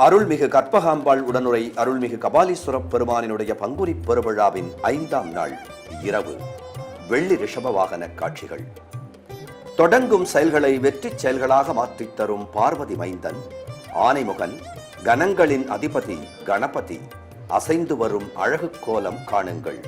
அருள்மிகு கற்பகாம்பாள் உடனுரை அருள்மிகு கபாலீஸ்வரப் பெருமானினுடைய பங்குனி பெருவிழாவின் ஐந்தாம் நாள் இரவு. வெள்ளி ரிஷப வாகன காட்சிகள். தொடங்கும் செயல்களை வெற்றிச் செயல்களாக மாற்றித் தரும் பார்வதி மைந்தன் ஆனைமுகன் கணங்களின் அதிபதி கணபதி அசைந்து வரும் அழகு கோலம் காணுங்கள்.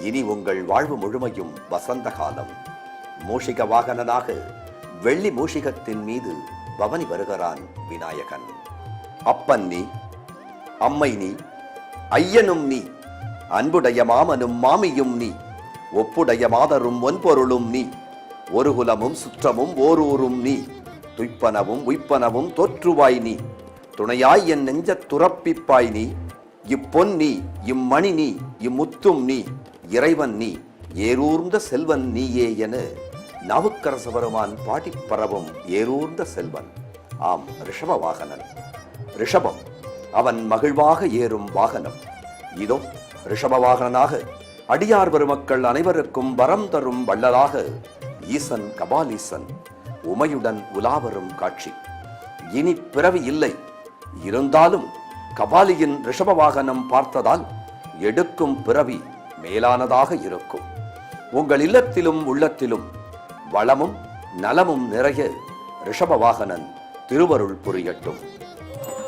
இனி உங்கள் வாழ்வு முழுமையும் வசந்த காலம். மூஷிக வாகனனாக வெள்ளி மூஷிகத்தின் மீது பவனி வருகிறான் விநாயகன். அப்பன் நீ அம்மை நீ ஐயனும் நீ அன்புடைய மாமனும் மாமியும் நீ ஒப்புடைய மாதரும் ஒன்பொருளும் நீ ஒரு குலமும் சுற்றமும் ஓரூரும் நீ துய்ப்பனவும் உய்ப்பனவும் தோற்றுவாய் நீ துணையாய் என் நெஞ்சத் துறப்பிப்பாய் நீ இப்பொன் நீ இம்மணி நீ இம்முத்தும் நீ இறைவன் நீ ஏரூர்ந்த செல்வன் நீயே என நாவுக்கரச பெருமான் பாடிப் பரவும் ஏரூர்ந்த செல்வன். ஆம் ரிஷப வாகனன் ரிஷபம். அவன் மகிழ்வாக ஏறும் வாகனம். இதோ ரிஷப வாகனனாக அடியார் பெருமக்கள் அனைவருக்கும் வரம் தரும் வள்ளலாக ஈசன் கபாலீசன் உமையுடன் உலாவரும் காட்சி. இனி பிறவி இல்லை. இருந்தாலும் கபாலியின் ரிஷப வாகனம் பார்த்ததால் எடுக்கும் பிறவி மேலானதாக இருக்கும். உங்கள் இல்லத்திலும் உள்ளத்திலும் வளமும் நலமும் நிறைய ரிஷப வாகனன் திருவருள் புரியட்டும்.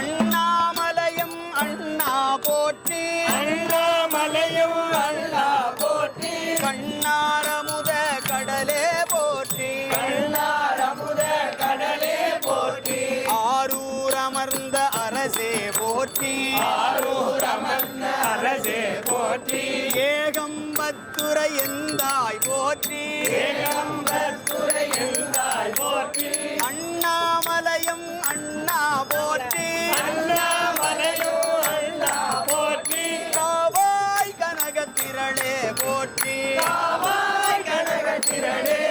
அண்ணாமலையும் அண்ணா போற்றி. அண்ணாமலையும் அண்ணா போற்றி. கண்ணாரமுத கடலே போற்றி. கண்ணாரமுத கடலே போற்றி. ஆரூர் அமர்ந்த அரசே போற்றி. ஆரூர் அமர்ந்த அரசே போற்றி. ஏகம்பத்துரை எந்தாய் போற்றி. ஏகம்பத்துரை எந்தாய் போற்றி. அண்ணாமலையும் அண்ணா போற்றி. அண்ணாமலையும் அண்ணா போற்றி காவாய் திரளே போற்றி காவாய் கனகத்திரளே போற்றி.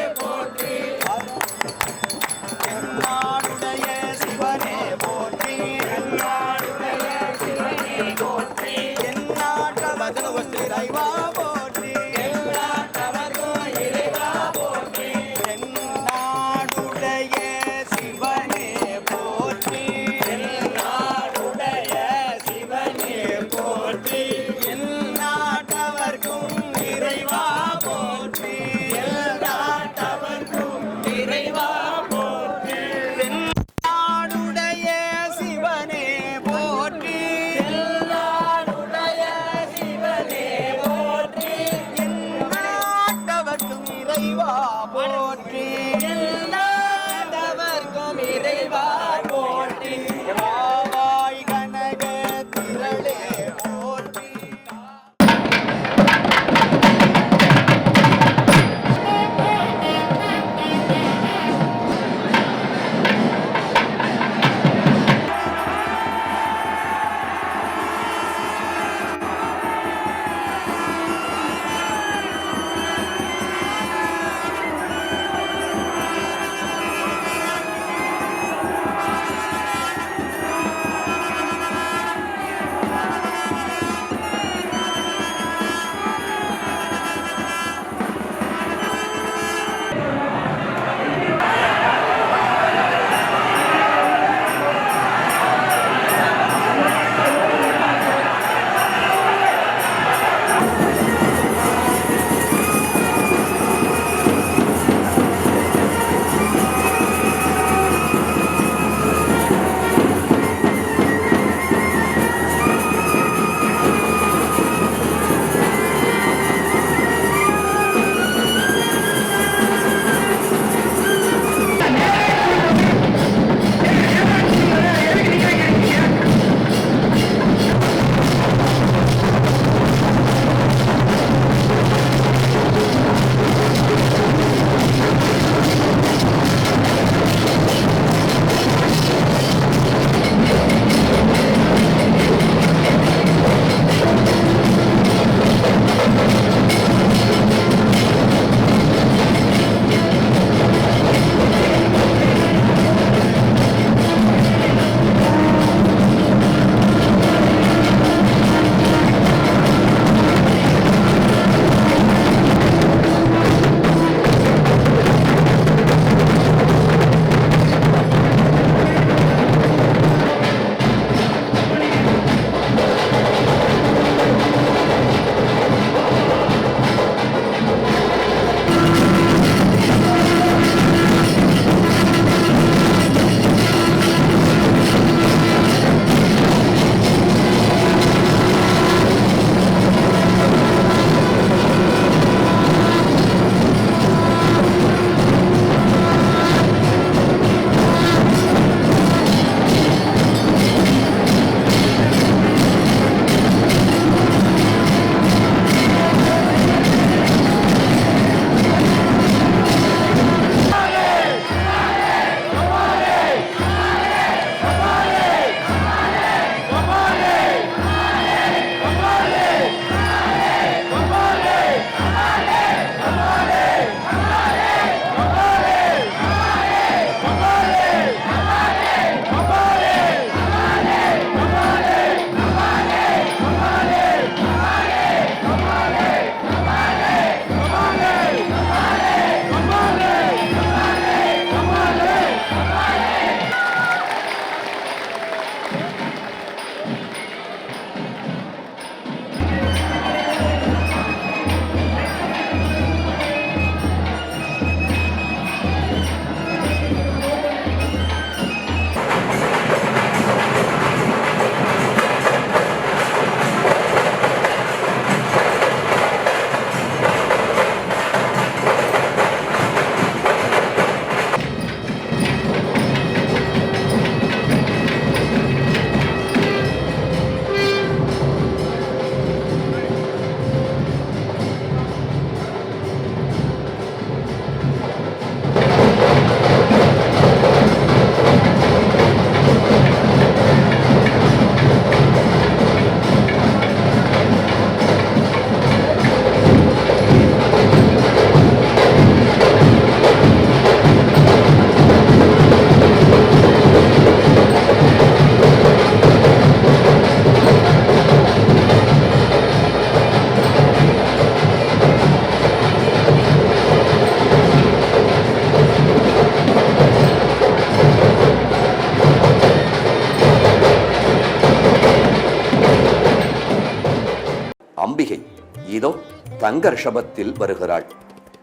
அம்பிகை. இதோ தங்க ரிஷபத்தில் வருகிறாள்.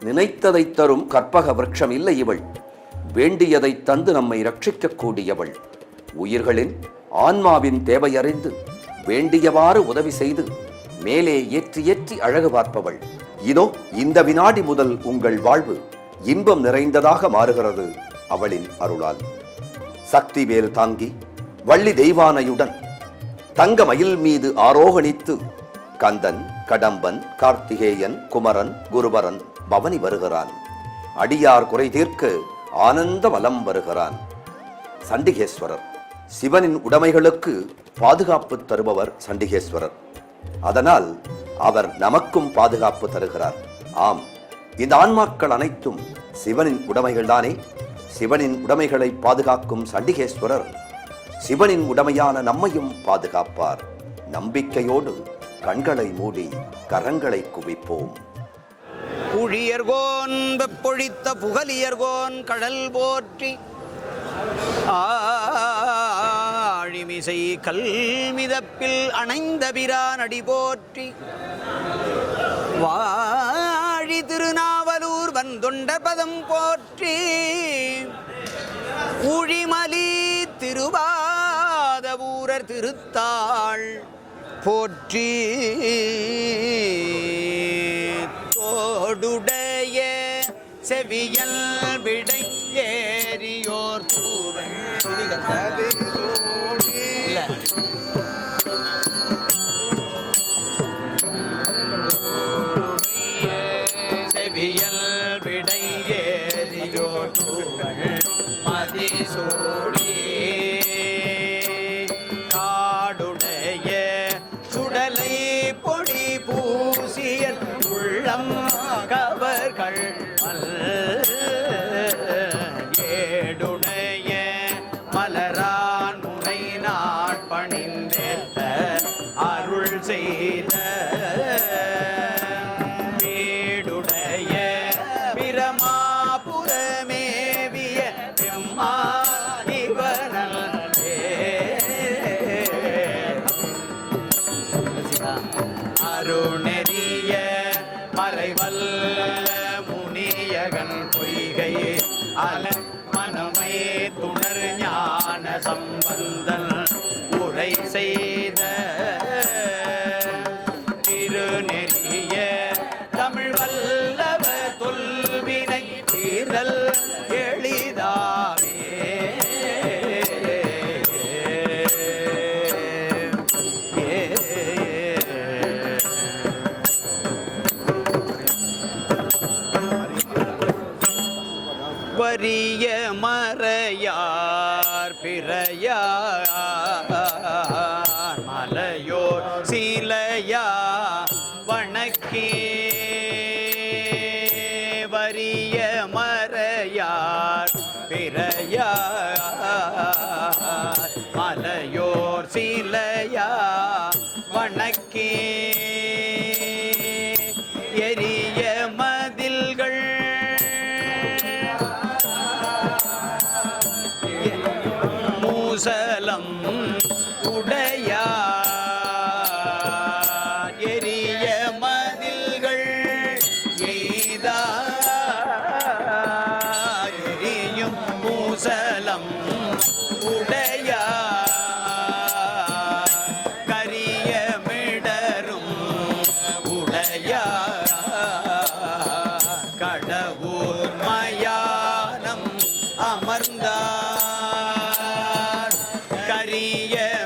நினைத்ததை தரும் கற்பக விரக்ஷம் இல்லை இவள். வேண்டியதை தந்து நம்மை ரட்சிக்கக் கூடியவள். உயிர்களின் ஆன்மாவின் தேவையறிந்து வேண்டியவாறு உதவி செய்து மேலே ஏற்றி ஏற்றி அழகு பார்ப்பவள். இதோ இந்த வினாடி முதல் உங்கள் வாழ்வு இன்பம் நிறைந்ததாக மாறுகிறது அவளின் அருளால். சக்தி வேல் தாங்கி வள்ளி தெய்வானையுடன் தங்க மயில் மீது ஆரோகணித்து கந்தன் கடம்பன் கார்த்திகேயன் குமரன் குருபரன் பவனி வருகிறான். அடியார் குறை தீர்க்க ஆனந்த வலம் வருகிறான். சண்டிகேஸ்வரர் சிவனின் உடைமைகளுக்கு பாதுகாப்பு தருபவர் சண்டிகேஸ்வரர். அதனால் அவர் நமக்கும் பாதுகாப்பு தருகிறார். ஆம் இந்த ஆன்மாக்கள் அனைத்தும் சிவனின் உடைமைகள்தானே சிவனின் உடைமைகளை பாதுகாக்கும் சண்டிகேஸ்வரர் சிவனின் உடைமையான நம்மையும் பாதுகாப்பார். நம்பிக்கையோடு கண்களை மூடி கரங்களை குவிப்போம். புழியர்கோன் வெப்பொழித்த புகலியர்கோன் கடல் போற்றி ஆழிமிசை கல்மிதப்பில் அணைந்த பிரானடி போற்றி வாழி திருநாவலூர் வந்துண்ட பதம் போற்றி உழிமலி திருவாதவூரர் திருத்தாள் போற்றி தோடுடைய செவியல் விடை ஏறியோர் தூவன் சம்பந்தன் உரை செய்த திருநெறிய தமிழ் வல்லவ தொல்வினை தீரல் எளிதாவே வரிய மறையார் குசலம் உடையார் அமர்ந்தார்